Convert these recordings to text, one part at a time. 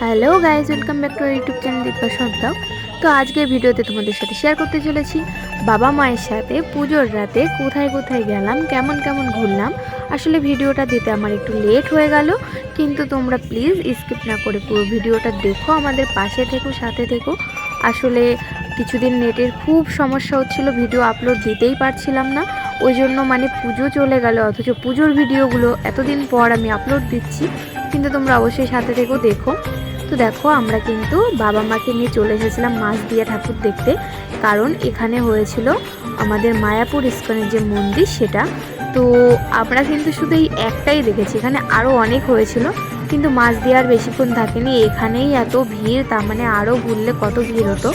Hello guys welcome back to YouTube channel Deepa সন্তাও। তো আজকের ভিডিওতে তোমাদের সাথে শেয়ার করতে চলেছি, বাবা মায়ের সাথে পুজোর রাতে কোথায় কোথায় গেলাম, কেমন কেমন ঘুরলাম। আসলে ভিডিওটা দিতে আমার একটু লেট হয়ে গেল, কিন্তু তোমরা প্লিজ স্কিপ না করে পুরো ভিডিওটা দেখো, আমাদের পাশে থেকো, সাথে থেকো। আসলে কিছুদিন নেটের খুব সমস্যা হচ্ছিল, ভিডিও আপলোড দিতেই পারছিলাম না। ওই জন্য মানে পুজো চলে গেল, অথচ পুজোর ভিডিওগুলো এতদিন পর আমি আপলোড দিচ্ছি, কিন্তু তোমরা অবশ্যই সাথে থেকেও দেখো। তো দেখো, আমরা কিন্তু বাবা মাকে নিয়ে চলে এসেছিলাম মাছ দিয়া ঠাকুর দেখতে। কারণ এখানে হয়েছিল আমাদের মায়াপুর ইস্কনের যে মন্দির, সেটা। তো আমরা কিন্তু শুধু এই একটাই দেখেছি। এখানে আরও অনেক হয়েছিল। কিন্তু মাছ দিয়ে আর বেশিক্ষণ থাকেনি। এখানেই এত ভিড়, তার মানে আরও ঘুরলে কত ভিড় হতো?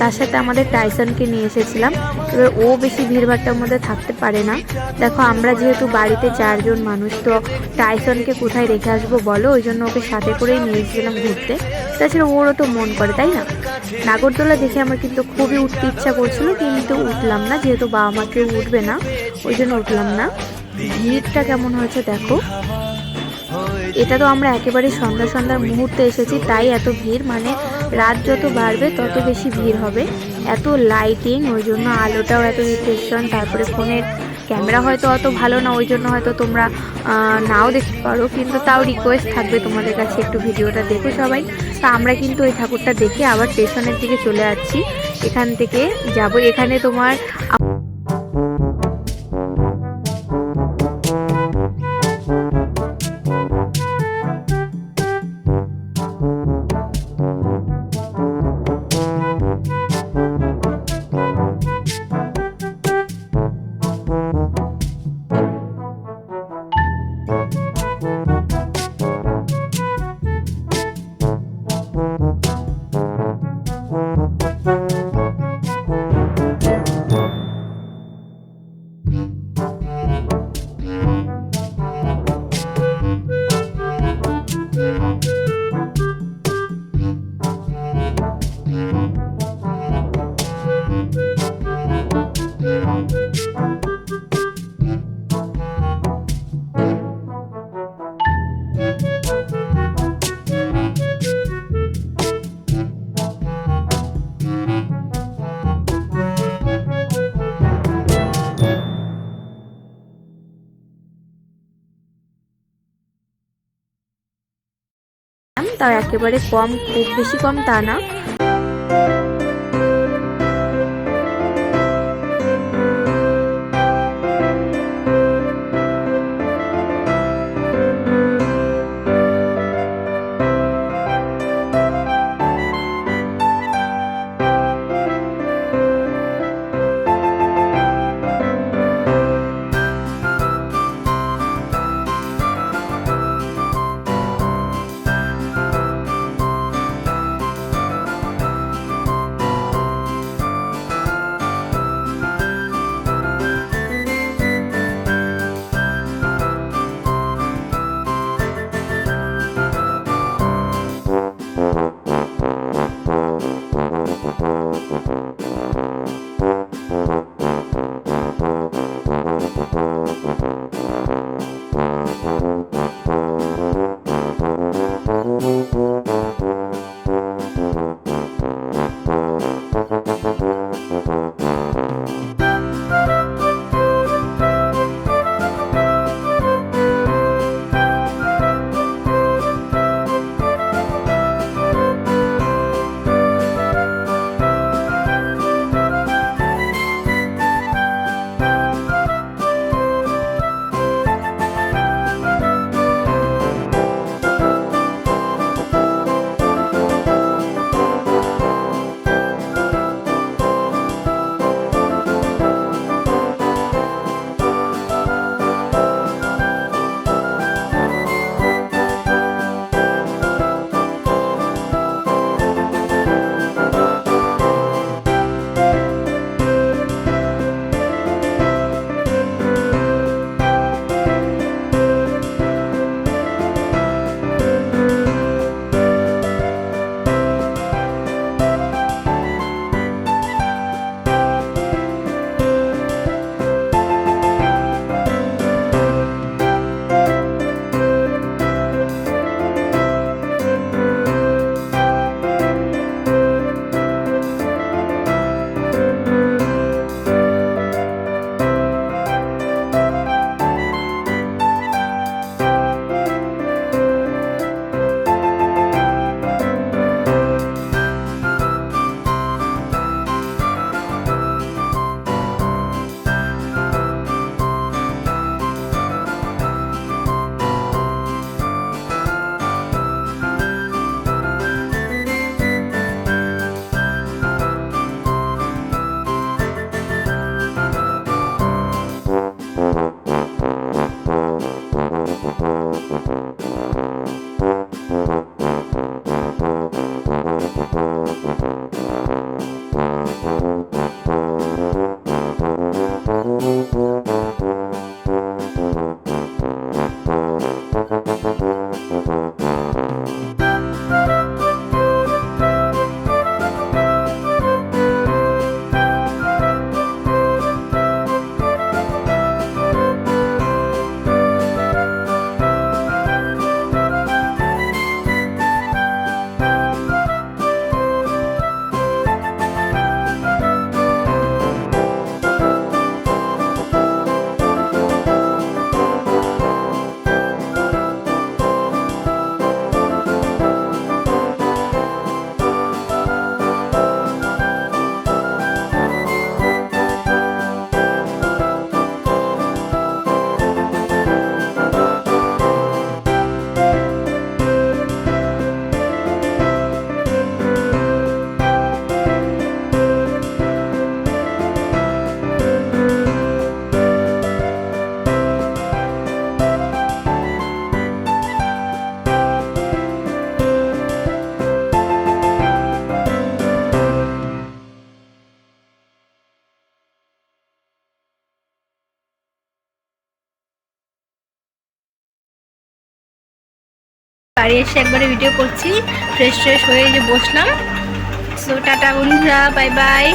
তার সাথে আমাদের টাইসনকে নিয়ে এসেছিলাম। এবার ও বেশি ভিড়ভাড়টার মধ্যে থাকতে পারে না। দেখো, আমরা যেহেতু বাড়িতে চারজন মানুষ, তো টাইসনকে কোথায় রেখে আসব বলো? ওই জন্য ওকে সাথে করেই নিয়ে এসেছিলাম ঘুরতে। তাছাড়া ওরও তো মন করে, তাই না? নাগরদোলা দেখে আমার কিন্তু খুবই উঠতে ইচ্ছা করছিল, কিন্তু উঠলাম না, যেহেতু বাবা মা কেউ উঠবে না, ওই জন্য উঠলাম না। ভিড়টা কেমন হয়েছে দেখো। এটা তো আমরা একেবারে সন্ধ্যা সন্ধ্যার মুহূর্তে এসেছি, তাই এত ভিড়। মানে রাত যত বাড়বে, তত বেশি ভিড় হবে। এত লাইটিং ওই জন্য আলোটাও এত রিফ্লেকশন তারপরে ফোনের ক্যামেরা হয়তো অত ভালো না, ওই জন্য হয়তো তোমরা নাও দেখতে পারো। কিন্তু তাও রিকোয়েস্ট থাকবে তোমাদের কাছে একটু ভিডিওটা দেখো সবাই। তা আমরা কিন্তু ওই ঠাকুরটা দেখে আবার স্টেশনের দিকে চলে যাচ্ছি। এখান থেকে যাব। এখানে তোমার তার একেবারে কম খুব বেশি কম তা না। বাড়ি এসে একবারে ভিডিও করছি ফ্রেশ ফ্রেশ হয়ে যে বসলাম। সো টাটা বন্ধুরা বাই বাই